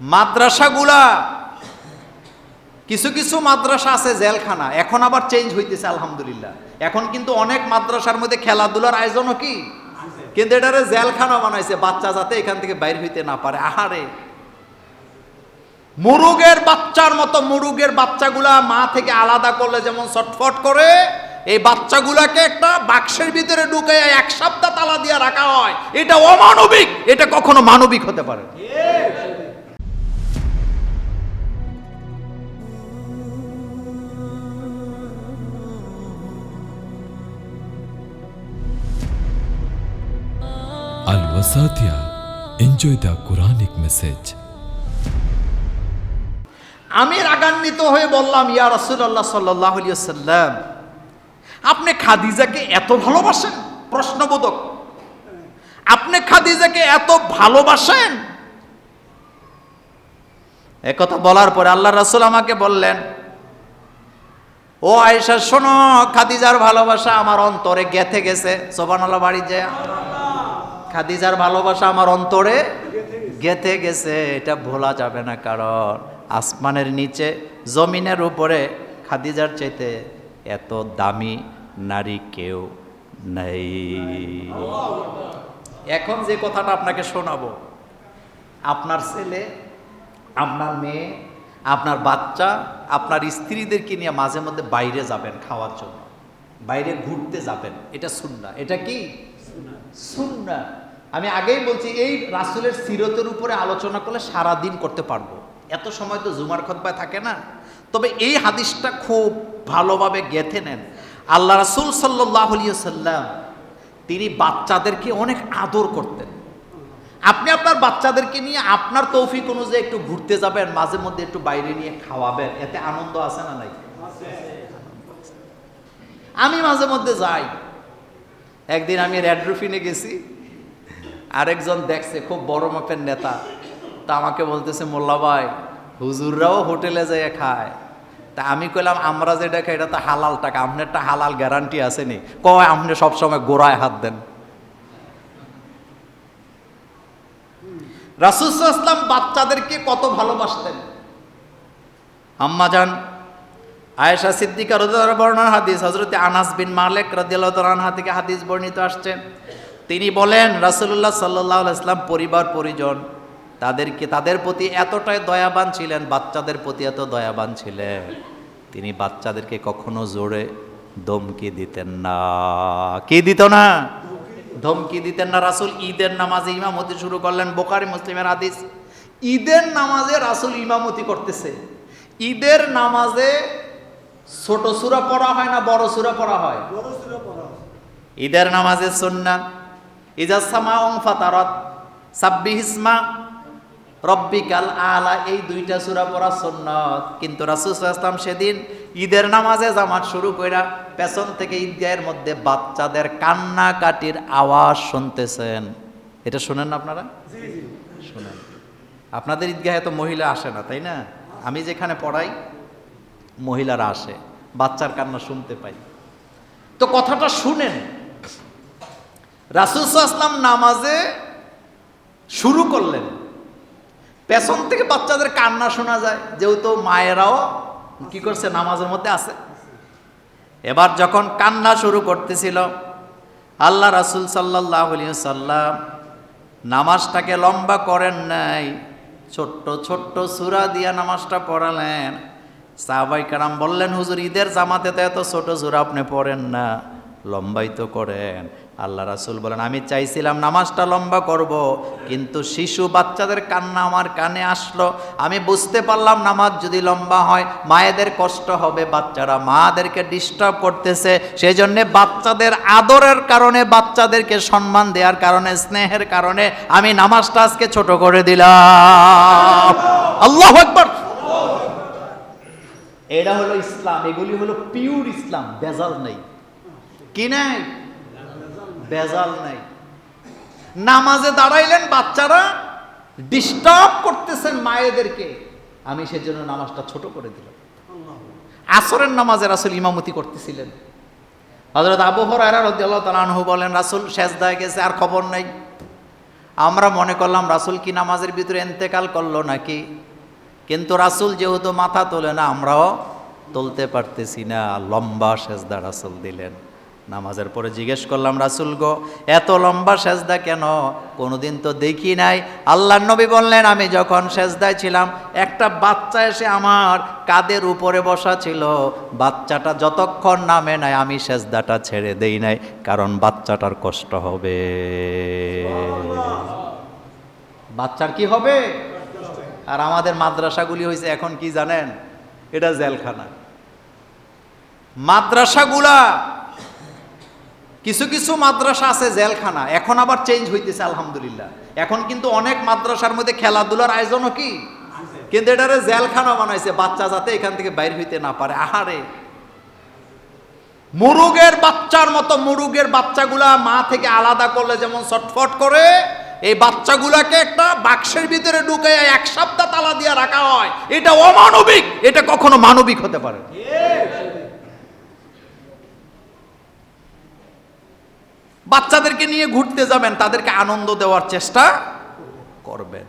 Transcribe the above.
মাদ্রাসাগুলা, কিছু কিছু মাদ্রাসা আছে জেলখানা, এখন আবার চেঞ্জ হইতেছে, আলহামদুলিল্লাহ। এখন কিন্তু অনেক মাদ্রাসার মধ্যে খেলাধুলার আয়োজনও কি? কিন্তু এটারে জেলখানা বানাইছে, বাচ্চা যাতে এখান থেকে বাইর হইতে না পারে। আহারে! মুরুগের বাচ্চার মতো মুরুগের বাচ্চাগুলা মা থেকে আলাদা করলে যেমন ছটফট করে, এই বাচ্চাগুলাকে একটা বাক্সের ভিতরে ঢুকে এক সপ্তাহ তালা দিয়ে রাখা হয়। এটা অমানবিক, এটা কখনো মানবিক হতে পারে। Wasatia. Enjoy the Quranic message. আমি রাগান্বিত হয়ে বললাম, ইয়া সাল্লাল্লাহু আলাইহি সাল্লাম আপনি খাদিজাকে এত ভালোবাসেন প্রশ্নবোধক আপনি খাদিজাকে এত ভালোবাসেন একথা বলার পরে আল্লাহ রাসূল আমাকে বললেন, ও আয়েশা, শোনো, খাদিজার ভালোবাসা আমার অন্তরে গেথে গেছে সোবানাল্লাহ বাড়ি যায় খাদিজার ভালোবাসা আমার অন্তরে গেথে গেছে, এটা ভোলা যাবে না কারণ আসমানের নিচে, জমিনের উপরে খাদিজার চাইতে এত দামি নারী কেউ নেই। এখন যে কথাটা আপনাকে শোনাবো, আপনার ছেলে, আপনার মেয়ে, আপনার বাচ্চা, আপনার স্ত্রীদেরকে নিয়ে মাঝে মধ্যে বাইরে যাবেন খাওয়ার জন্য, বাইরে ঘুরতে যাবেন, এটা শুননা এটা কি? সুন্না আমি আগেই বলছি, এই রাসুলের সিরতের উপরে আলোচনা করলে সারা দিন করতে পারব। এত সময় তো জুমার খতবায় থাকে না। তবে এই হাদিসটা খুব ভালোভাবে গেথে নেন। আল্লাহ রাসুল সাল্লাহ সাল্লাম তিনি বাচ্চাদেরকে অনেক আদর করতেন। আপনি আপনার বাচ্চাদেরকে নিয়ে আপনার তৌফিক অনুযায়ী একটু ঘুরতে যাবেন, মাঝে মধ্যে একটু বাইরে নিয়ে খাওয়াবেন। এতে আনন্দ আছে না নাই? আমি মাঝে মধ্যে যাই। একদিন আমি রেড রুফিনে গেছি। আরেকজন দেখছে, খুব বড় মাপের নেতা। তা আমাকে বলতেছে, মোল্লা ভাই, হুজুররাও হোটেলে যেয়ে খায়। তা আমি কইলাম, আমরা যেটা খাই, এটা তো হালাল টাকা আপনার একটা হালাল গ্যারান্টি আছে নি কয়, আপনি সবসময় গোড়ায় হাত দেন। রাসুসাল্লাম বাচ্চাদেরকে কত ভালোবাসতেন। আম্মা যান আয়েশা সিদ্দিকা রদিয়াল্লাহু বর্ণনা হাদিস, হযরত আনাস বিন মালেক আনহা থেকে হাদিস বর্ণিত আসছে। তিনি বলেন রাসূলুল্লাহ সাল্লাল্লাহু আলাইহি সাল্লাম পরিবার পরিজন তাদেরকে তাদের প্রতি এতটাই দয়াবান ছিলেন বাচ্চাদের প্রতি এত দয়াবান ছিলেন। তিনি বাচ্চাদেরকে কখনো জোরে দমকি দিতেন না। কি দিত না? ধমকি দিতেন না। রাসূল ঈদের নামাজে ইমামতি শুরু করলেন বোকারি মুসলিমের হাদিস। ঈদের নামাজে রাসূল ইমামতি করতেছে। ঈদের নামাজে ছোট সুরা পড়া হয় না বড় সুরা পড়া হয়? ঈদের নামাজে সুন্না ইজাসামা ওং ফাতারত সাব্বিহিসমা রব্বিকাল আলা এই দুইটা সুরা পড়া সুন্নত। কিন্তু রাসূল ইসলাম সেদিন ঈদের নামাজে জামাত শুরু কইরা পেছন থেকে ঈদগাহের মধ্যে বাচ্চাদের কান্নাকাটির আওয়াজ শুনতেছেন। এটা শোনেন না আপনারা? শোনেন। আপনাদের ঈদগাহে তো মহিলা আসে না তাই না? আমি যেখানে পড়াই মহিলারা আসে বাচ্চার কান্না শুনতে পাই। তো কথাটা শুনেন। রাসুল নামাজে শুরু করলেন। পেছন থেকে বাচ্চাদের কান্না শোনা যায়, যেহেতু মায়েরাও কি করছে, নামাজের মধ্যে আছে। এবার যখন কান্না শুরু করতেছিল, আল্লাহ রাসুল সাল্লাহ সাল্লাম নামাজটাকে লম্বা করেন নাই, ছোট্ট ছোট্ট সুরা দিয়া নামাজটা পড়ালেন। সাহাবাই কারাম বললেন, হুজুর, ঈদের জামাতে তো এত ছোট সুরা আপনি পড়েন না, লম্বাই তো করেন। আল্লাহ রাসুল বলেন, আমি চাইছিলাম নামাজটা লম্বা করব, কিন্তু শিশু বাচ্চাদের কান্না আমার কানে আসলো। আমি বুঝতে পারলাম নামাজ যদি লম্বা হয়, মায়েদের কষ্ট হবে, বাচ্চারা মাদেরকে ডিস্টার্ব করতেছে। সেই জন্যে বাচ্চাদের আদরের কারণে, বাচ্চাদেরকে সম্মান দেওয়ার কারণে, স্নেহের কারণে আমি নামাজটা আজকে ছোট করে দিলাম। আল্লাহ একবার এটা হলো ইসলাম, এগুলি হলো পিওর ইসলাম বেজাল নেই। কি বেজাল নাই। নামাজে দাঁড়াইলেন বাচ্চারা ডিস্টার্ব করতেছেন মায়েদেরকে। আমি সেজন্য নামাজটা ছোট করে দিলাম। আসরের নামাজে রাসুল ইমামতি করতেছিলেন। হজরত আবু হরাইরা আনহু বলেন, রাসুল, সেজদায় গেছে, আর খবর নাই। আমরা মনে করলাম, রাসুল কি নামাজের ভিতরে এন্তেকাল করল নাকি? কিন্তু রাসুল যেহেতু মাথা তোলে না, আমরাও তুলতে পারতেছি না। লম্বা সেজদা রাসুল দিলেন। নামাজের পরে জিজ্ঞেস করলাম, রাসুল গো, এত লম্বা সেজদা কেন? কোনোদিন তো দেখি নাই। আল্লাহ নবী বললেন, আমি যখন সেজদায় ছিলাম, একটা বাচ্চা এসে আমার কাদের উপরে বসা ছিল। বাচ্চাটা যতক্ষণ নামে নাই, আমি সেজদাটা ছেড়ে দেই নাই, কারণ বাচ্চাটার কষ্ট হবে। বাচ্চার কি হবে? আর আমাদের মাদ্রাসাগুলি হয়েছে এখন কি জানেন? এটা জেলখানা। মাদ্রাসাগুলা কিছু কিছু মাদ্রাসা আছে জেলখানা, এখন আবার চেঞ্জ হইতেছে, আলহামদুলিল্লাহ। এখন কিন্তু অনেক মাদ্রাসার মধ্যে খেলাধুলার আয়োজনও কি? কিন্তু এটারে জেলখানা বানাইছে, বাচ্চা যাতে এখান থেকে বাইর হইতে না পারে। আহারে! মুরুগের বাচ্চার মতো মুরুগের বাচ্চাগুলা মা থেকে আলাদা করলে যেমন ছটফট করে, এই বাচ্চাগুলাকে একটা বাক্সের ভিতরে ঢুকে এক সপ্তাহ তালা দিয়ে রাখা হয়। এটা অমানবিক, এটা কখনো মানবিক হতে পারে বাচ্চাদেরকে নিয়ে ঘুরতে যাবেন তাদেরকে আনন্দ দেওয়ার চেষ্টা করবেন।